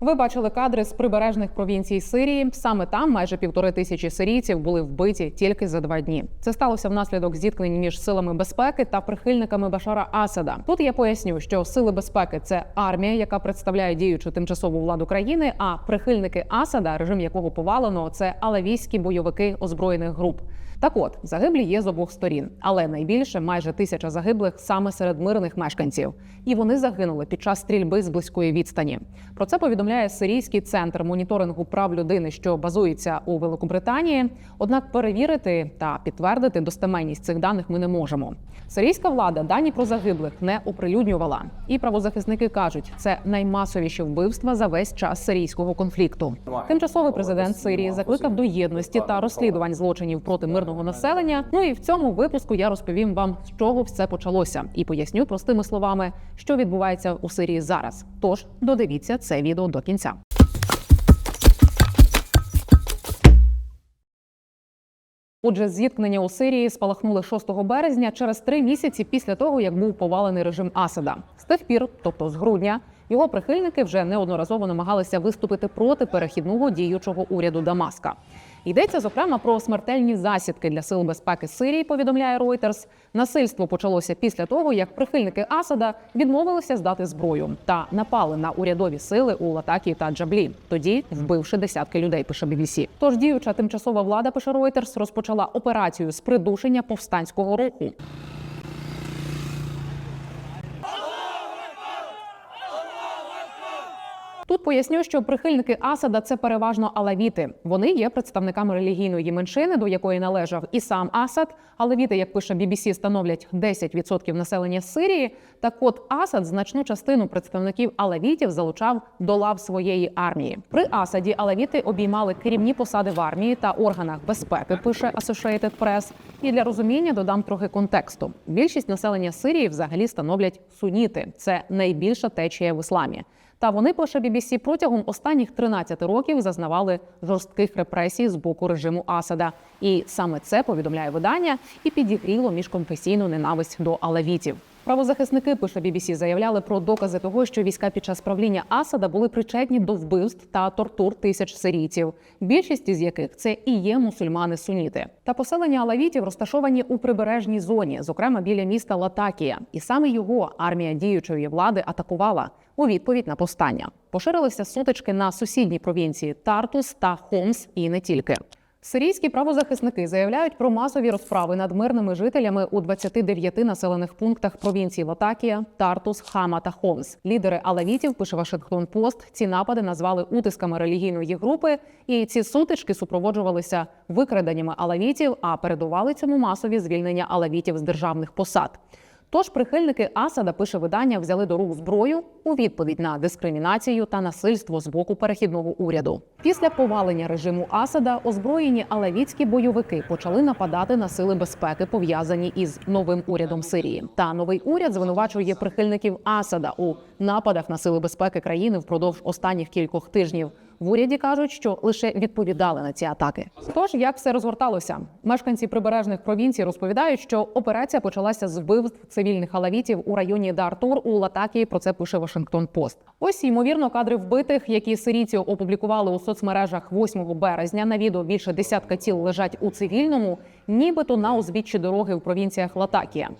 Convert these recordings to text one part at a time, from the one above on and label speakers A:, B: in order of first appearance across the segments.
A: Ви бачили кадри з прибережних провінцій Сирії. Саме там майже півтори тисячі сирійців були вбиті тільки за два дні. Це сталося внаслідок зіткнень між силами безпеки та прихильниками Башара Асада. Тут я поясню, що сили безпеки це армія, яка представляє діючу тимчасову владу країни. А прихильники Асада, режим якого повалено, це алавійські бойовики озброєних груп. Так от загиблі є з обох сторін, але найбільше майже тисяча загиблих саме серед мирних мешканців, і вони загинули під час стрільби з близької відстані. Про це повідомляє сирійський центр моніторингу прав людини, що базується у Великобританії. Однак перевірити та підтвердити достеменність цих даних ми не можемо. Сирійська влада дані про загиблих не оприлюднювала, і правозахисники кажуть, це наймасовіші вбивства за весь час сирійського конфлікту. Тимчасовий президент Сирії закликав до єдності та розслідувань злочинів проти мирного населення. Ну і в цьому випуску я розповім вам, з чого все почалося, і поясню простими словами, що відбувається у Сирії зараз. Тож додивіться це відео до кінця. Отже, зіткнення у Сирії спалахнули 6 березня через три місяці після того, як був повалений режим Асада. З тих пір, тобто з грудня, його прихильники вже неодноразово намагалися виступити проти перехідного діючого уряду Дамаска. Йдеться зокрема про смертельні засідки для сил безпеки Сирії. Повідомляє Reuters. Насильство почалося після того, як прихильники Асада відмовилися здати зброю та напали на урядові сили у Латакії та Джаблі, тоді вбивши десятки людей. Пише BBC. Тож діюча тимчасова влада пише Reuters, розпочала операцію з придушення повстанського руху. Тут поясню, що прихильники Асада це переважно алавіти. Вони є представниками релігійної меншини, до якої належав і сам Асад. Алавіти, як пише BBC, становлять 10% населення Сирії. Так от Асад значну частину представників алавітів залучав до лав своєї армії. При Асаді алавіти обіймали керівні посади в армії та органах безпеки. Пише Associated Press. І для розуміння додам трохи контексту. Більшість населення Сирії взагалі становлять суніти. Це найбільша течія в ісламі. Та вони, пише BBC, протягом останніх 13 років зазнавали жорстких репресій з боку режиму Асада. І саме це повідомляє видання і підігріло міжконфесійну ненависть до алавітів. Правозахисники пише BBC, заявляли про докази того, що війська під час правління Асада були причетні до вбивств та тортур тисяч сирійців, більшість із яких це і є мусульмани-суніти. Та поселення алавітів розташовані у прибережній зоні, зокрема біля міста Латакія, і саме його армія діючої влади атакувала у відповідь на повстання. Поширилися сутички на сусідні провінції Тартус та Хомс, і не тільки. Сирійські правозахисники заявляють про масові розправи над мирними жителями у 29 населених пунктах провінцій Латакія, Тартус, Хама та Хомс. Лідери алавітів, пише Вашингтон Пост, ці напади назвали утисками релігійної групи, і ці сутички супроводжувалися викраденнями алавітів, а передували цьому масові звільнення алавітів з державних посад. Тож прихильники Асада пише видання взяли до рук зброю у відповідь на дискримінацію та насильство з боку перехідного уряду. Після повалення режиму Асада озброєні алавітські бойовики почали нападати на сили безпеки, пов'язані із новим урядом Сирії. Та новий уряд звинувачує прихильників Асада у нападах на сили безпеки країни впродовж останніх кількох тижнів. В уряді кажуть, що лише відповідали на ці атаки. Тож як все розгорталося? Мешканці прибережних провінцій розповідають, що операція почалася з вбивств цивільних алавітів у районі Дартур у Латакії. Про це пише Вашингтон Пост. Ось ймовірно кадри вбитих, які сирійці опублікували у соцмережах 8 березня. На відео більше десятка тіл лежать у цивільному, нібито на узбіччі дороги в провінціях Латакія.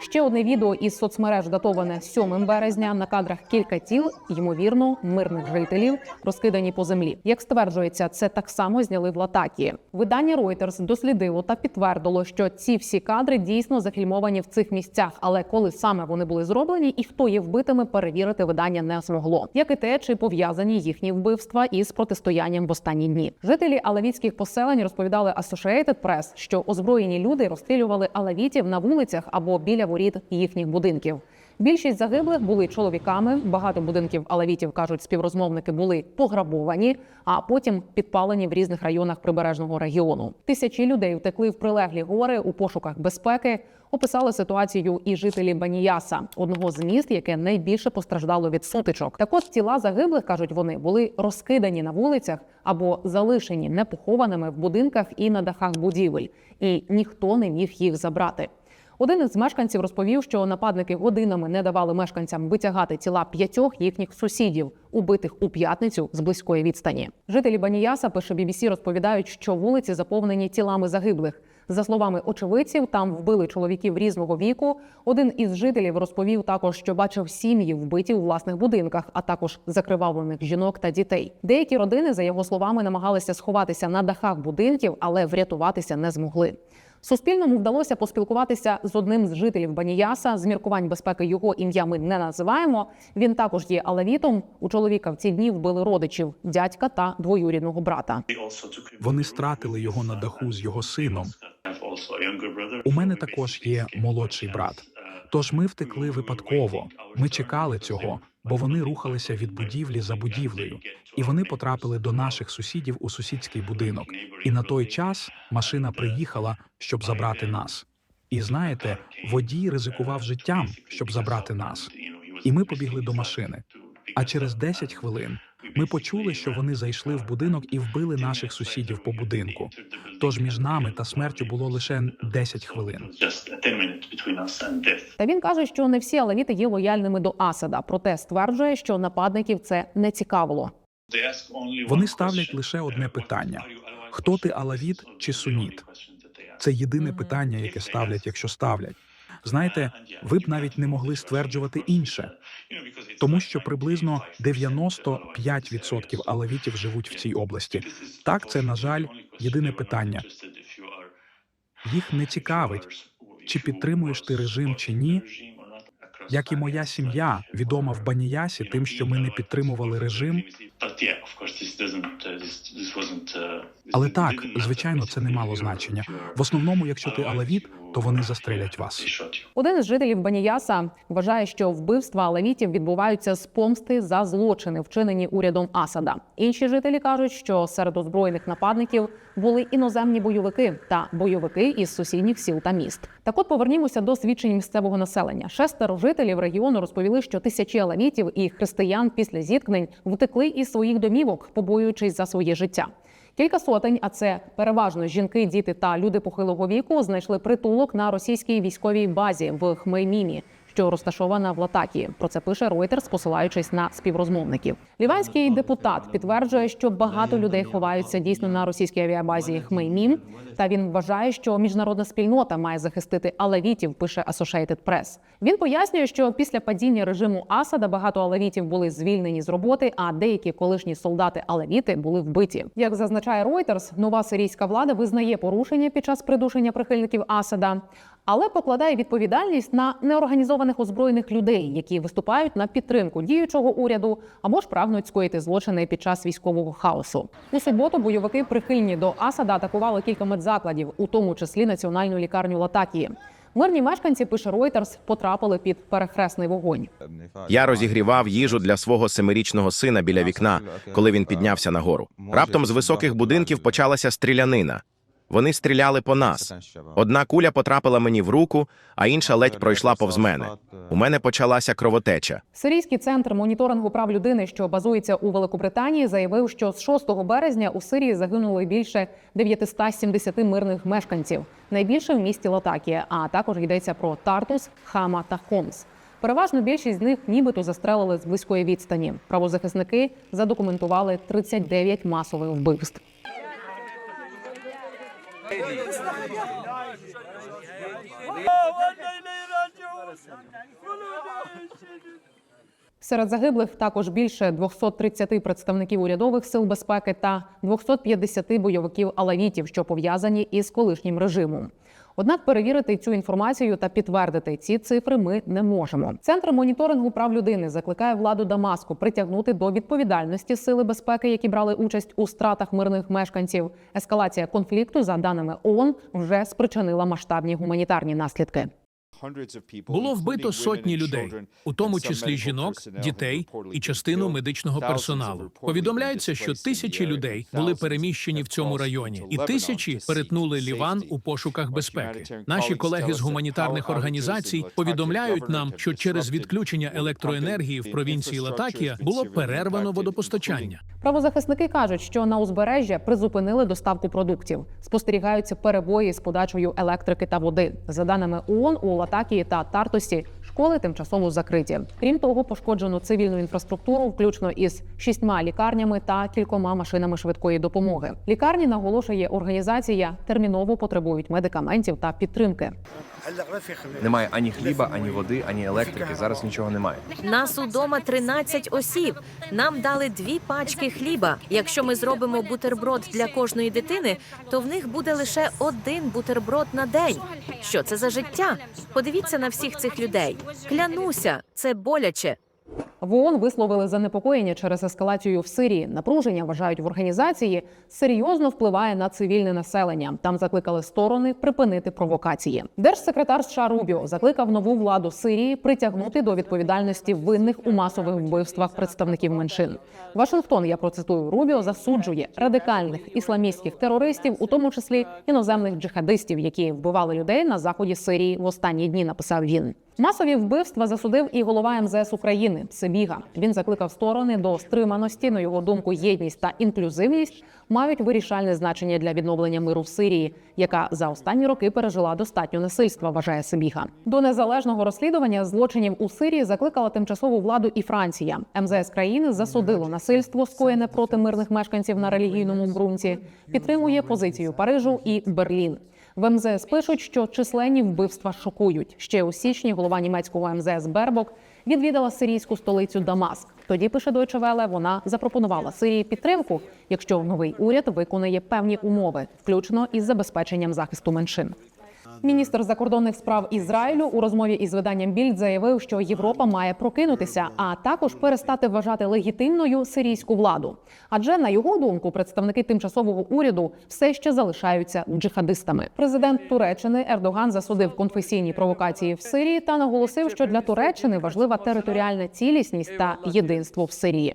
A: Ще одне відео із соцмереж датоване 7 березня. На кадрах кілька тіл, ймовірно, мирних жителів, розкидані по землі. Як стверджується, це так само зняли в Латакії. Видання Reuters дослідило та підтвердило, що ці всі кадри дійсно зафільмовані в цих місцях. Але коли саме вони були зроблені і хто є вбитими, перевірити видання не змогло. Як і те, чи пов'язані їхні вбивства із протистоянням в останні дні. Жителі алавітських поселень розповідали Associated Press, що озброєні люди розстрілювали алавітів на вулицях або біля воріт їхніх будинків. Більшість загиблих були чоловіками. Багато будинків алавітів кажуть, співрозмовники були пограбовані, а потім підпалені в різних районах прибережного регіону. Тисячі людей втекли в прилеглі гори у пошуках безпеки. Описали ситуацію і жителі Баніяса, одного з міст, яке найбільше постраждало від сутичок. Так от тіла загиблих кажуть вони були розкидані на вулицях або залишені непохованими в будинках і на дахах будівель, і ніхто не міг їх забрати. Один із мешканців розповів, що нападники годинами не давали мешканцям витягати тіла п'ятьох їхніх сусідів, убитих у п'ятницю з близької відстані. Жителі Баніяса, пише BBC, розповідають, що вулиці заповнені тілами загиблих. За словами очевидців, там вбили чоловіків різного віку. Один із жителів розповів також, що бачив сім'ї вбиті у власних будинках, а також закривавлених жінок та дітей. Деякі родини, за його словами, намагалися сховатися на дахах будинків, але врятуватися не змогли. Суспільному вдалося поспілкуватися з одним з жителів Баніяса. З міркувань безпеки його ім'я ми не називаємо. Він також є алавітом. У чоловіка в ці дні вбили родичів, дядька та двоюрідного брата.
B: Вони стратили його на даху з його сином. У мене також є молодший брат. Тож ми втекли випадково. Ми чекали цього, бо вони рухалися від будівлі за будівлею, і вони потрапили до наших сусідів у сусідський будинок. І на той час машина приїхала, щоб забрати нас. І знаєте, водій ризикував життям, щоб забрати нас. І ми побігли до машини. А через 10 хвилин ми почули, що вони зайшли в будинок і вбили наших сусідів по будинку. Тож між нами та смертю було лише 10 хвилин.
A: Та він каже, що не всі алавіти є лояльними до Асада, проте стверджує, що нападників це не цікавило.
B: Вони ставлять лише одне питання: хто ти алавіт чи суніт? Це єдине питання, яке ставлять, якщо ставлять. Знаєте, ви б навіть не могли стверджувати інше, тому що приблизно 95% алавітів живуть в цій області. Так, це на жаль єдине питання. Їх не цікавить, чи підтримуєш ти режим чи ні. Як і моя сім'я відома в Баніясі тим, що ми не підтримували режим. Але так, звичайно, це не мало значення. В основному, якщо ти алавіт, то вони застрелять вас.
A: Один із жителів Баніяса вважає, що вбивства алавітів відбуваються з помсти за злочини, вчинені урядом Асада. Інші жителі кажуть, що серед озброєних нападників були іноземні бойовики та бойовики із сусідніх сіл та міст. Так, от повернімося до свідчень місцевого населення. Шестеро жителів регіону розповіли, що тисячі алавітів і християн після зіткнень втекли із своїх домівок, побоюючись за своє життя. Кілька сотень, а це переважно жінки, діти та люди похилого віку, знайшли притулок на російській військовій базі в Хмеймімі, що розташована в Латакії. Про це пише Reuters, посилаючись на співрозмовників. Ліванський депутат підтверджує, що багато людей ховаються дійсно на російській авіабазі Хмеймім. Та він вважає, що міжнародна спільнота має захистити алавітів. Пише Associated Press. Він пояснює, що після падіння режиму Асада багато алавітів були звільнені з роботи, а деякі колишні солдати алавіти були вбиті. Як зазначає Reuters, нова сирійська влада визнає порушення під час придушення прихильників Асада, але покладає відповідальність на неорганізованих озброєних людей, які виступають на підтримку діючого уряду або ж прагнуть скоїти злочини під час військового хаосу. У суботу бойовики прихильні до Асада атакували кілька медзакладів, у тому числі національну лікарню Латакії. Мирні мешканці пише Reuters, потрапили під перехресний вогонь.
C: Я розігрівав їжу для свого семирічного сина біля вікна, коли він піднявся нагору. Раптом з високих будинків почалася стрілянина. Вони стріляли по нас. Одна куля потрапила мені в руку, а інша ледь пройшла повз мене. У мене почалася кровотеча.
A: Сирійський центр моніторингу прав людини, що базується у Великобританії, заявив, що з 6 березня у Сирії загинули більше 970 мирних мешканців. Найбільше в місті Латакія, а також йдеться про Тартус, Хама та Хомс. Переважно більшість з них нібито застрелили з близької відстані. Правозахисники задокументували 39 масових вбивств. Серед загиблих також більше 230 представників урядових сил безпеки та 250 бойовиків алавітів, що пов'язані із колишнім режимом. Однак перевірити цю інформацію та підтвердити ці цифри ми не можемо. Центр моніторингу прав людини закликає владу Дамаску притягнути до відповідальності сили безпеки, які брали участь у стратах мирних мешканців. Ескалація конфлікту, за даними ООН, вже спричинила масштабні гуманітарні наслідки.
D: Було вбито сотні людей, у тому числі жінок, дітей і частину медичного персоналу. Повідомляється, що тисячі людей були переміщені в цьому районі, і тисячі перетнули Ліван у пошуках безпеки. Наші колеги з гуманітарних організацій повідомляють нам, що через відключення електроенергії в провінції Латакія було перервано водопостачання.
A: Правозахисники кажуть, що на узбережжя призупинили доставку продуктів. Спостерігаються перебої з подачею електрики та води. За даними ООН, у Латакії та Тартусі школи тимчасово закриті. Крім того, пошкоджено цивільну інфраструктуру, включно із шістьма лікарнями та кількома машинами швидкої допомоги. Лікарні наголошує організація, терміново потребують медикаментів та підтримки.
E: Немає ані хліба, ані води, ані електрики. Зараз нічого немає.
F: Нас удома 13 осіб. Нам дали дві пачки хліба. Якщо ми зробимо бутерброд для кожної дитини, то в них буде лише один бутерброд на день. Що це за життя? Подивіться на всіх цих людей. Клянуся, це боляче.
A: В ООН висловили занепокоєння через ескалацію в Сирії. Напруження вважають в організації серйозно впливає на цивільне населення. Там закликали сторони припинити провокації. Держсекретар США Рубіо закликав нову владу Сирії притягнути до відповідальності винних у масових вбивствах представників меншин. Вашингтон, я процитую Рубіо, засуджує радикальних ісламістських терористів, у тому числі іноземних джихадистів, які вбивали людей на заході Сирії в останні дні. Написав він. Масові вбивства засудив і голова МЗС України Сибіга. Він закликав сторони до стриманості. На його думку, єдність та інклюзивність мають вирішальне значення для відновлення миру в Сирії, яка за останні роки пережила достатньо насильства. Вважає Сибіга. До незалежного розслідування злочинів у Сирії закликала тимчасову владу і Франція. МЗС країни засудило насильство, скоєне проти мирних мешканців на релігійному ґрунті. Підтримує позицію Парижу і Берлін. В МЗС пишуть, що численні вбивства шокують. Ще у січні голова німецького МЗС Бербок відвідала сирійську столицю Дамаск. Тоді пише Deutsche Welle, вона запропонувала Сирії підтримку, якщо новий уряд виконає певні умови, включно із забезпеченням захисту меншин. Міністр закордонних справ Ізраїлю у розмові із виданням Більд заявив, що Європа має прокинутися, а також перестати вважати легітимною сирійську владу. Адже на його думку, представники тимчасового уряду все ще залишаються джихадистами. Президент Туреччини Ердоган засудив конфесійні провокації в Сирії та наголосив, що для Туреччини важлива територіальна цілісність та єдинство в Сирії.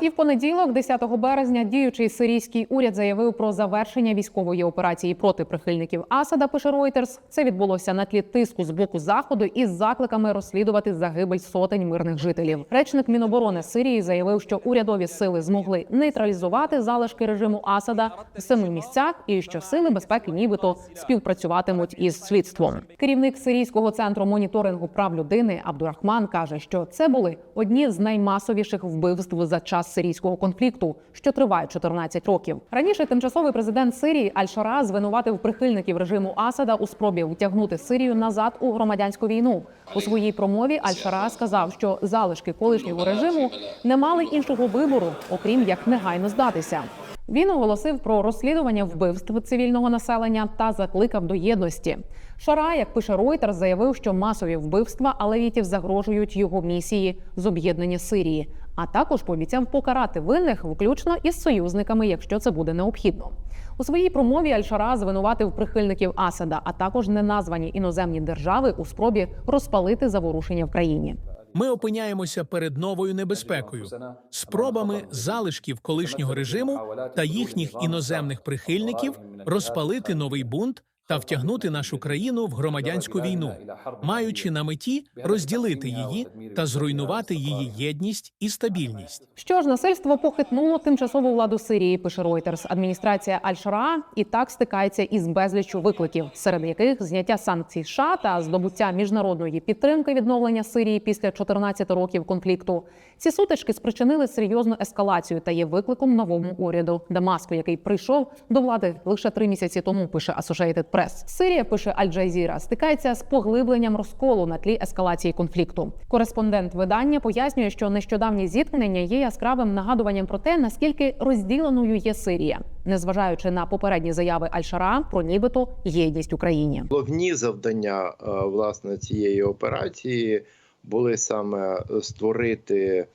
A: І в понеділок, 10 березня, діючий сирійський уряд заявив про завершення військової операції проти прихильників Асада. Пише Reuters. Це відбулося на тлі тиску з боку заходу із закликами розслідувати загибель сотень мирних жителів. Речник Міноборони Сирії заявив, що урядові сили змогли нейтралізувати залишки режиму Асада в семи місцях, і що сили безпеки, нібито співпрацюватимуть із слідством. Керівник сирійського центру моніторингу прав людини Абдурахман каже, що це були одні з наймасовіших вбивств за час сирійського конфлікту, що триває 14 років. Раніше тимчасовий президент Сирії Аль-Шара звинуватив прихильників режиму Асада у спробі втягнути Сирію назад у громадянську війну. У своїй промові Аль-Шара сказав, що залишки колишнього режиму не мали іншого вибору, окрім як негайно здатися. Він оголосив про розслідування вбивств цивільного населення та закликав до єдності. Шара, як пише Reuters, заявив, що масові вбивства алевітів загрожують його місії з об'єднання Сирії, а також пообіцяв покарати винних, включно із союзниками, якщо це буде необхідно. У своїй промові Аль-Шара звинуватив прихильників Асада, а також неназвані іноземні держави у спробі розпалити заворушення в країні.
D: Ми опиняємося перед новою небезпекою, спробами залишків колишнього режиму та їхніх іноземних прихильників розпалити новий бунт та втягнути нашу країну в громадянську війну, маючи на меті розділити її та зруйнувати її єдність і стабільність.
A: Що ж, насильство похитнуло тимчасову владу Сирії, пише Reuters. Адміністрація Аль-Шара і так стикається із безліччю викликів, серед яких зняття санкцій США та здобуття міжнародної підтримки відновлення Сирії після 14 років конфлікту. Ці сутички спричинили серйозну ескалацію та є викликом новому уряду Дамаску, який прийшов до влади лише три місяці тому. Пише Associated Press. Сирія пише Аль-Джазіра, стикається з поглибленням розколу на тлі ескалації конфлікту. Кореспондент видання пояснює, що нещодавні зіткнення є яскравим нагадуванням про те, наскільки розділеною є Сирія, незважаючи на попередні заяви Аль-Шара про нібито єдність Україні.
G: Головні завдання е, власне цієї операції були саме створити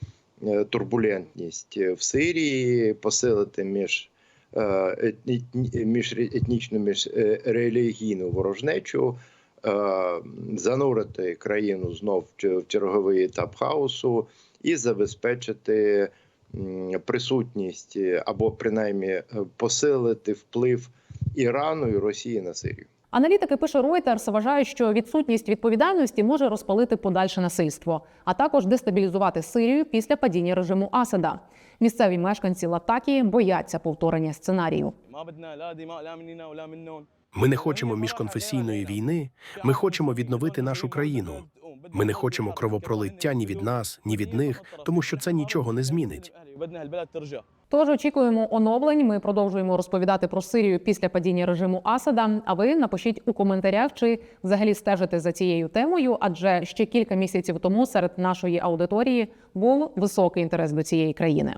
G: е, турбулентність в Сирії, посилити між е, етні- між етнічну, між е, ворожнечу, е, занурити країну знов в черговий етап хаосу і забезпечити присутність е, або принаймні е, посилити вплив Ірану і Росії на Сирію.
A: Аналітики пише Reuters вважають, що відсутність відповідальності може розпалити подальше насильство, а також дестабілізувати Сирію після падіння режиму Асада. Місцеві мешканці Латакії бояться повторення сценарію.
H: Ми не хочемо міжконфесійної війни. Ми хочемо відновити нашу країну. Ми не хочемо кровопролиття ні від нас, ні від них, тому що це нічого не змінить.
A: Тож очікуємо оновлень. Ми продовжуємо розповідати про Сирію після падіння режиму Асада. А ви напишіть у коментарях, чи взагалі стежите за цією темою, адже ще кілька місяців тому серед нашої аудиторії був високий інтерес до цієї країни.